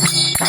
Música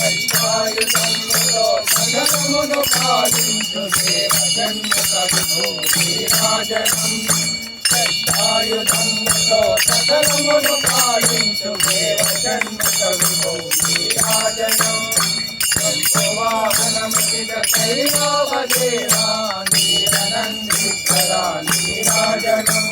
కొన్ని రాజనం అంతరాయంబులను అంతమొందించే ఘననాయకాని రాజనం సైతాయుధములో సగలమును పాలించు దేవ జన్మకవిభూ రాజనం రాజనం నీరనందితరా నీరాజనం